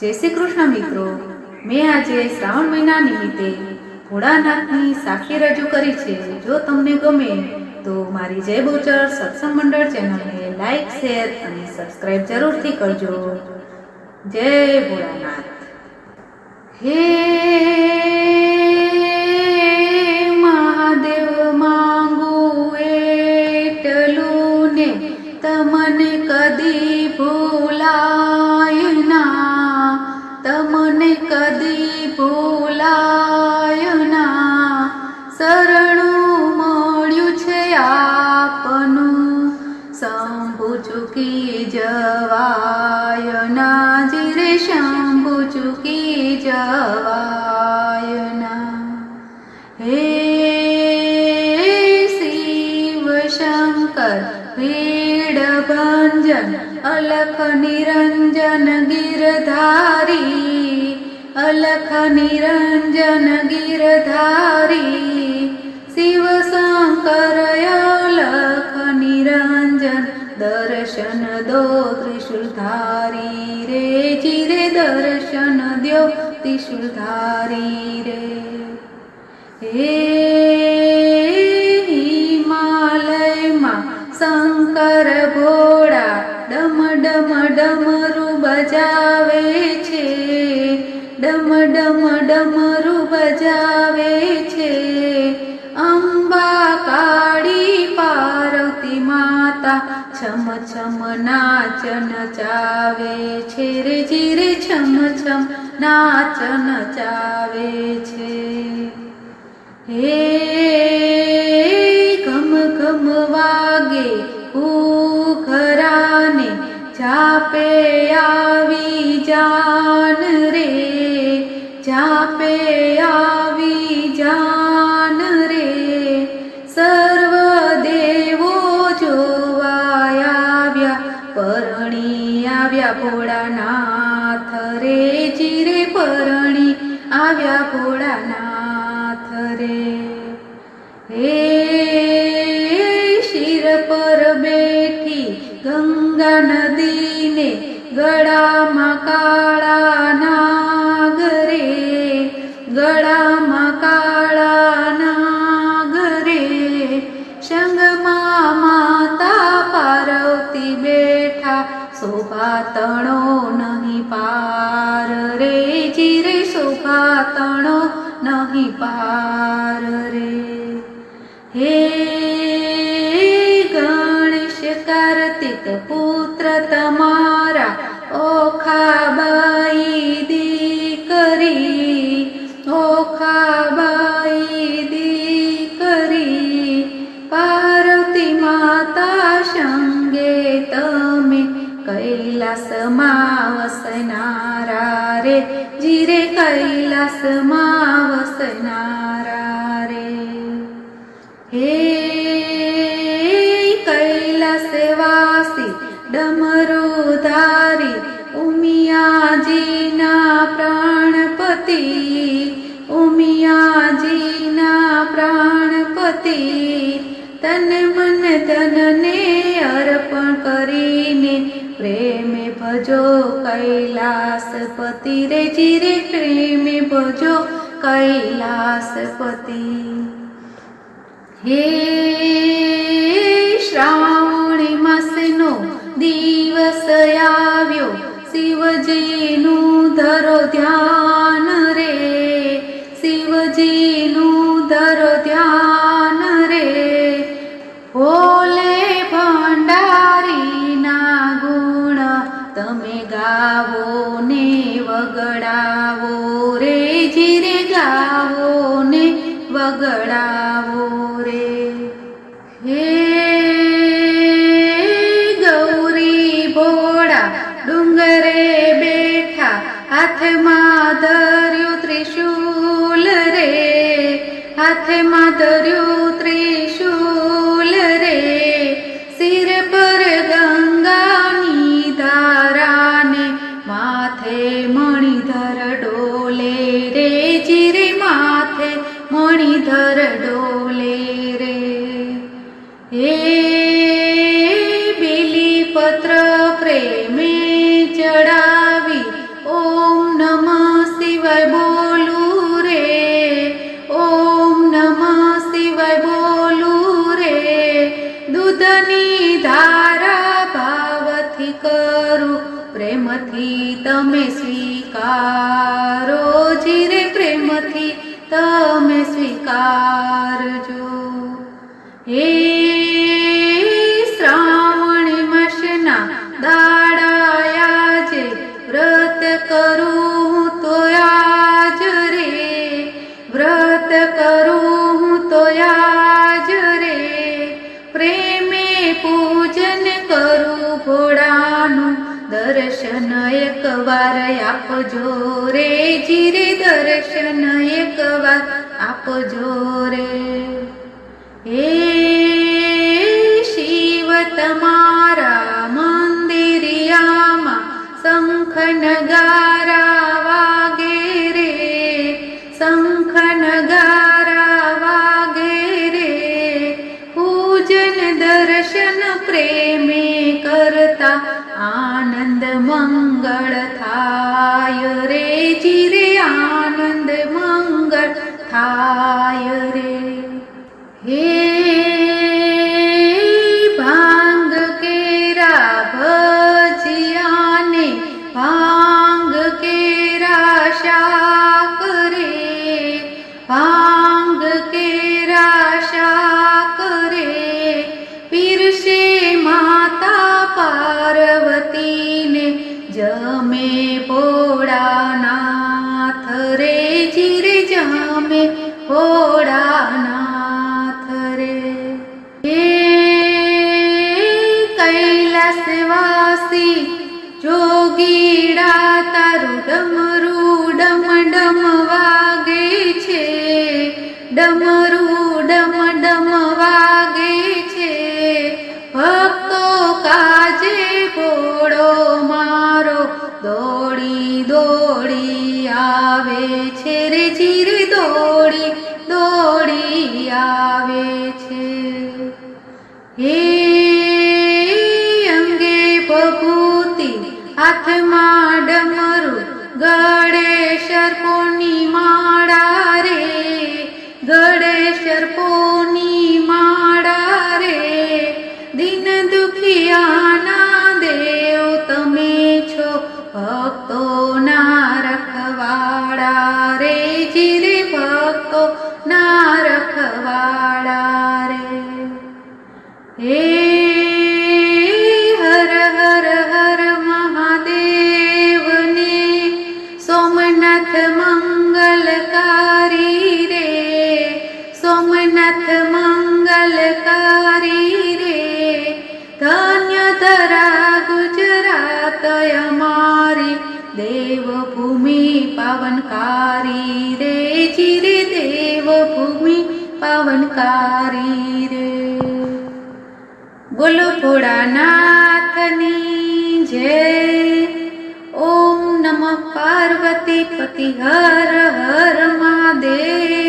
જય શ્રી કૃષ્ણ મિત્રો. મેં આજે શ્રાવણ મહિના નિમિત્તે ભોળાનાથની સાખી રજૂ કરી છે. જો તમને ગમે તો મારી જય બોચર સત્સંગ મંડળ ચેનલને લાઈક, શેર અને સબસ્ક્રાઇબ જરૂરથી કરજો. જય ભોળાનાથ. હે अलख निरञ्जन गिरधारी अलख निरञ्जन गिरधारी शिवशङ्कर यलख निरञ्जन दर्शन दो त्रिशूलधारी रे चिरे दर्शन द्यो त्रिशुलधारी रे। हे ડમ ડમ ડમરું બજાવે છે. અંબા કાળી પાર્વતી માતા છમ છમ નાચ નચાવે છે. રે જીરે છમ છમ નાચ નચાવે છે. હે ઘમ ઘમ વાગે ઘરાને જાપે આવી જાન રે. જાપે આવી જાન રે. સર્વ દેવો જોવાયા પરણી આવ્યા ભોળાનાથ રે. જીરે પરણી આવ્યા ભોળાનાથ રે. હે શિર પર બેઠી ગંગા નદીને ગળામાં શોભા તણો નહીં પાર રે જીરે શોભાતણો નહીં પાર રે. હે ગણેશ કાર્તિક પુત્ર તમારા ઓખાબાઈ કૈલાસમાં રે જીરે કૈલાસમાં વસનારા રે હે કૈલાસવાસી ડમરુધારી ઉમિયાજીના પ્રાણપતિ ઉમિયાજીના પ્રાણપતિ, તન મન ધનને અર્પણ કરીને પ્રેમે ભજો કૈલાસપતિ, રે જીરે પ્રેમે ભજો કૈલાસપતિ. હે શ્રાવણી માસનો દિવસ આવ્યો, શિવજીનું ધરો ધ્યાન રે. શિવજીનું ગાવો ને વગડાવો રે, જીરે ગાવો ને વગડાવો રે. હે ગૌરી ભોળા, ડુંગરે બેઠા, હાથમાં ધર્યું ત્રિશૂલ રે. હાથમાં ધર્યું ત્રિશૂલ મણિધર ડોલે રે. હે બિલીપત્ર પ્રેમે ચડાવી, ઓમ નમ શિવાય બોલું રે. ઓમ નમ શિવાય બોલું રે. દૂધની ધારા ભાવથી કરું, પ્રેમથી તમે સ્વીકારો. હે શ્રાવણી માસના દાડાયા જે વ્રત કરું તો આજ રે, વ્રત કરું તો આજ રે. પ્રેમે પૂજન કરું ભોળાનું દર્શન એકવાર આપજો રે, જીરે દર્શન એકવાર આપજો રે. एत मन्दिर्यामा शङ्खनगारा वागेरे शङ्खनगारा वागेरे पूजन दर्शन प्रेमे कर्ता आनन्द मङ्गल Jump. આવે છે રે ચીર દોડી દોડી આવે છે. હે ભક્તો ના રખવાળા રે હે હર હર હર મહાદેવને સોમનાથ મંગલકારી રે. સોમનાથ મંગલકારી રે. ધન્ય ધરા ગુજરાત અમારી દેવભૂમિ પાવનકારી રે જીરે દેવ ભૂમિ પાવનકારી રે બોલો ભોળાનાથની જય ઓમ નમઃ પાર્વતી પતિ હર હર મહાદેવ